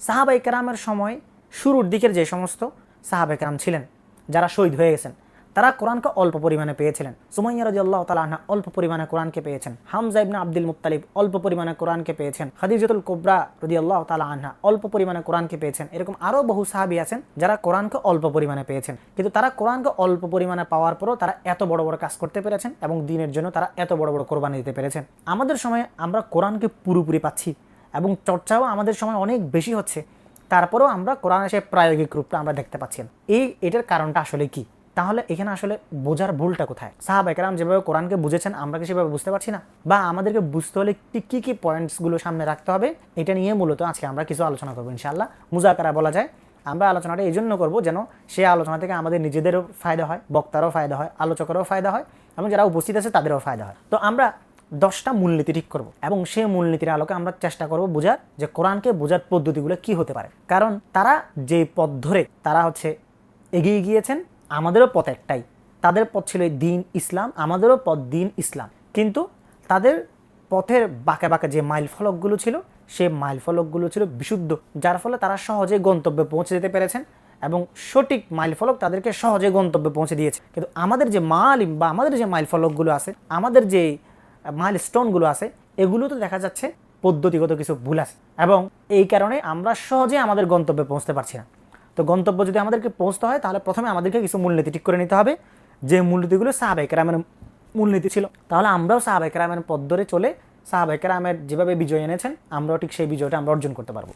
সাহাবাই কেরামের সময় শুরুর দিকের যে সমস্ত সাহাবাই কেরাম ছিলেন, যারা শহীদ হয়ে গেছেন, তারা কোরআনকে অল্প পরিমাণে পেয়েছিলেন। সুমাইয়া রাজি আল্লাহ তালাহা অল্প পরিমাণে কোরআনকে পেয়েছেন। হামজা ইবনা আব্দুল মুত্তালিব অল্প পরিমাণে কোরআনকে পেয়েছেন। খাদিজাতুল কোবরা রদি আল্লাহ তালা আনহা অল্প পরিমাণে কোরআনকে পেয়েছেন। এরকম আরও বহু সাহাবি আছেন যারা কোরআনকে অল্প পরিমাণে পেয়েছেন। কিন্তু তারা কোরআনকে অল্প পরিমাণে পাওয়ার পরও তারা এত বড় বড় কাজ করতে পেরেছেন এবং দিনের জন্য তারা এত বড় বড় কোরবানি দিতে পেরেছেন। আমাদের সময় আমরা কোরআনকে পুরোপুরি পাচ্ছি। এবং চর্চাও আমাদের সময় অনেক বেশি হচ্ছে। তারপরেও আমরা কোরআন এসে প্রায়োগিক রূপটা আমরা দেখতে পাচ্ছি। না। এই এটার কারণটা আসলে কি? তাহলে এখানে আসলে বোঝার ভুলটা কোথায়? সাহাব একরাম যেভাবে কোরআনকে বুঝেছেন, আমরা কি সেভাবে বুঝতে পারছি না? বা আমাদেরকে বুঝতে হলে কি, কী কী পয়েন্টসগুলো সামনে রাখতে হবে? এটা নিয়ে মূলত আজকে আমরা কিছু আলোচনা করব ইনশাআল্লাহ। মুজাকারা বলা যায়। আমরা আলোচনাটা এই জন্য করব যেন সে আলোচনা থেকে আমাদের নিজেদেরও ফায়দা হয়, বক্তারও ফায়দা হয়, আলোচকেরও ফায়দা হয় এবং যারা উপস্থিত আছে তাদেরও ফায়দা হয়। তো আমরা দশটা মূলনীতি ঠিক করব এবং সেই মূলনীতির আলোকে আমরা চেষ্টা করব বোঝার যে কোরআনকে বোঝার পদ্ধতিগুলো কি হতে পারে। কারণ তারা যে পথ ধরে তারা হচ্ছে এগিয়ে গিয়েছেন, আমাদেরও পথ একটাই। তাদের পথ ছিল দিন ইসলাম, আমাদেরও পথ দিন ইসলাম। কিন্তু তাদের পথের বাঁকে বাঁকে যে মাইল ফলকগুলো ছিল সেই মাইল ফলকগুলো ছিল বিশুদ্ধ, যার ফলে তারা সহজে গন্তব্যে পৌঁছে যেতে পেরেছেন এবং সঠিক মাইল ফলক তাদেরকে সহজে গন্তব্যে পৌঁছে দিয়েছে। কিন্তু আমাদের যে মালিম বা আমাদের যে মাইল ফলকগুলো আছে, আমাদের যে মাইল স্টোনগুলো আছে এগুলো তো দেখা যাচ্ছে পদ্ধতিগত কিছু ভুল আছে। এবং এই কারণে আমরা সহজে আমাদের গন্তব্যে পৌঁছতে পারছি না। তো গন্তব্য যদি আমাদেরকে পৌঁছতে হয়, তাহলে প্রথমে আমাদেরকে কিছু মূলনীতি ঠিক করে নিতে হবে। যে মূলনীতিগুলো সাহাবাই কেরামের মূলনীতি ছিল, তাহলে আমরাও সাহাবাই কেরামের পথ ধরে চলে সাহাবাই কেরামের যেভাবে বিজয় এনেছেন, আমরাও ঠিক সেই বিজয়টা আমরা অর্জন করতে পারব।